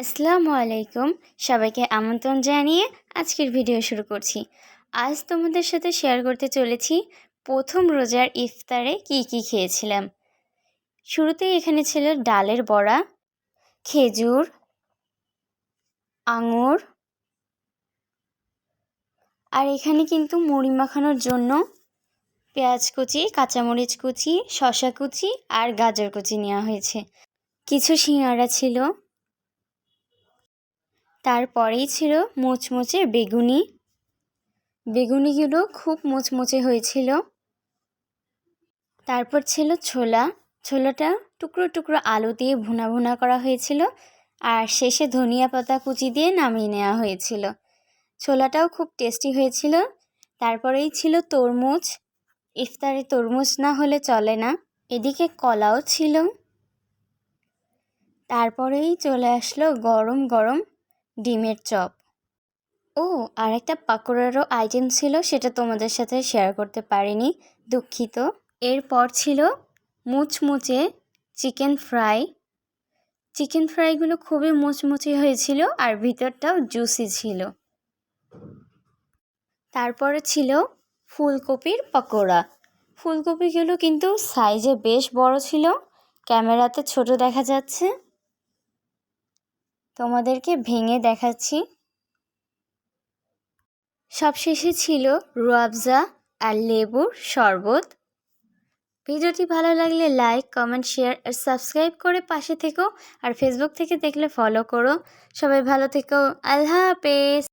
আসসালামু আলাইকুম। সবাইকে আমন্ত্রণ জানিয়ে আজকের ভিডিও শুরু করছি। আজ তোমাদের সাথে শেয়ার করতে চলেছি প্রথম রোজার ইফতারে কি কি খেয়েছিলাম। শুরুতেই এখানে ছিল ডালের বড়া, খেজুর, আঙুর আর এখানে কিন্তু মুড়ি মাখানোর জন্য পেঁয়াজ কুচি, কাঁচামরিচ কুচি শশা কুচি আর গাজর কুচি নেওয়া হয়েছে। কিছু সিঙাড়া ছিল তারপরেই ছিল মুচমুচে বেগুনি। বেগুনিগুলো খুব মুচমুচে হয়েছিল। তারপর ছিল ছোলা। ছোলাটা টুকরো টুকরো আলু দিয়ে ভুনা ভুনা করা হয়েছিল আর শেষে ধনিয়া পাতা কুচি দিয়ে নামিয়ে নেওয়া হয়েছিল। ছোলাটাও খুব টেস্টি হয়েছিল। তারপরেই ছিল তরমুজ। ইফতারে তরমুজ না হলে চলে না। এদিকে কলাও ছিল। তারপরেই চলে আসলো গরম গরম ডিমের চপ। ও আর একটা পাকোড়ারও আইটেম ছিল, সেটা তোমাদের সাথে শেয়ার করতে পারিনি, দুঃখিত। এরপর ছিল মুচমুচে চিকেন ফ্রাই চিকেন ফ্রাইগুলো খুবই মুচমুচে হয়েছিল আর ভিতরটাও জুসি ছিল। তারপরে ছিল ফুলকপির পকোড়া। ফুলকপিগুলো কিন্তু সাইজে বেশ বড় ছিল। ক্যামেরাতে ছোট দেখা যাচ্ছে। তোমাদেরকে ভেঙে দেখাচ্ছি। সবশেষে ছিল রুয়াবজা আর লেবুর শরবত। ভিডিওটি ভালো লাগলে লাইক, কমেন্ট, শেয়ার আর সাবস্ক্রাইব করে পাশে থেকো। আর ফেসবুক থেকে দেখলে ফলো করো। সবাই ভালো থেকো। আল্লাহ হাফেজ।